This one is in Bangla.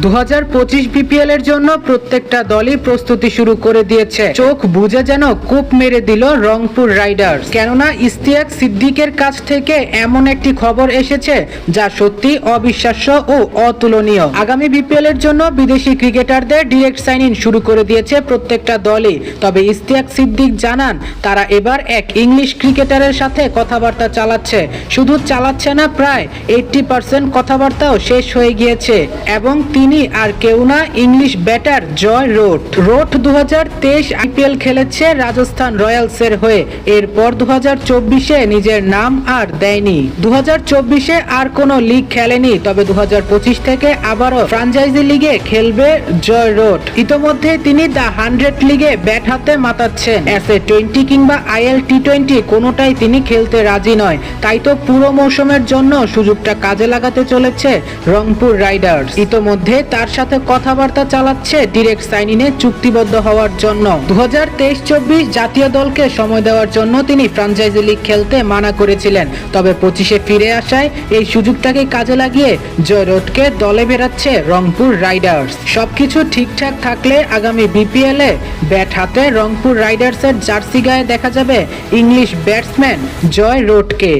দু হাজার পঁচিশ বিপিএল এর জন্য প্রত্যেকটা দলই প্রস্তুতি শুরু করে দিয়েছে। চোখ বুঝে যেন কূপ মেরে দিল রংপুর রাইডার্স। কেননা ইস্তিয়াক সিদ্দিকের কাছ থেকে এমন একটি খবর এসেছে যা সত্যি অবিশ্বাস্য ও অতুলনীয়। আগামী বিপিএল এর জন্য বিদেশি ক্রিকেটারদের ডিরেক্ট সাইন ইন শুরু করে দিয়েছে প্রত্যেকটা দলই। তবে ইস্তিয়াক সিদ্দিক জানান, তারা এবার এক ইংলিশ ক্রিকেটারের সাথে কথাবার্তা চালাচ্ছে। শুধু চালাচ্ছে না, প্রায় এইটটি পার্সেন্ট কথাবার্তাও শেষ হয়ে গিয়েছে এবং তিনি আর কেউ না English batter Joe Root. Root দু আইপিএল খেলেছে রাজস্থান রয়্যালসের হয়ে। এরপর দু হাজার চব্বিশে নিজের নাম আর দেয়নি। দু হাজার চব্বিশে আর কোনো লিগ খেলেনি, তবে দু হাজার পঁচিশ থেকে আবারও ফ্রাঞ্চাইজি লিগে খেলবে জয় রোড। ইতোমধ্যে তিনি দ্য হান্ড্রেড লিগে ব্যাট হাতে মাতাচ্ছেন। এস এ টোয়েন্টি কিংবা আইএল টি টোয়েন্টি কোনোটাই তিনি খেলতে রাজি নয়। তাই তো পুরো মৌসুমের জন্য সুযোগটা কাজে লাগাতে চলেছে রংপুর রাইডার্স। ইতোমধ্যে তার সাথে কথাবার্তা চালাচ্ছে ডিরেক্ট সাইন ইনে চুক্তিবদ্ধ হওয়ার জন্য। দু হাজার তেইশ চব্বিশ জাতীয় দলকে সময় দেওয়ার জন্য তিনি ফ্রাঞ্চাইজি লিগ খেলতে মানা করেছিলেন। তবে পঁচিশে ফিরে আসায় এই সুযোগটাকে কাজে লাগিয়ে জয় রোডকে দলে বেরাচ্ছে রংপুর রাইডার্স। সবকিছু ঠিকঠাক থাকলে আগামী বিপিএল এ ব্যাট হাতে রংপুর রাইডার্সের জার্সি গায়ে দেখা যাবে ইংলিশ ব্যাটসম্যান জয় রোডকে।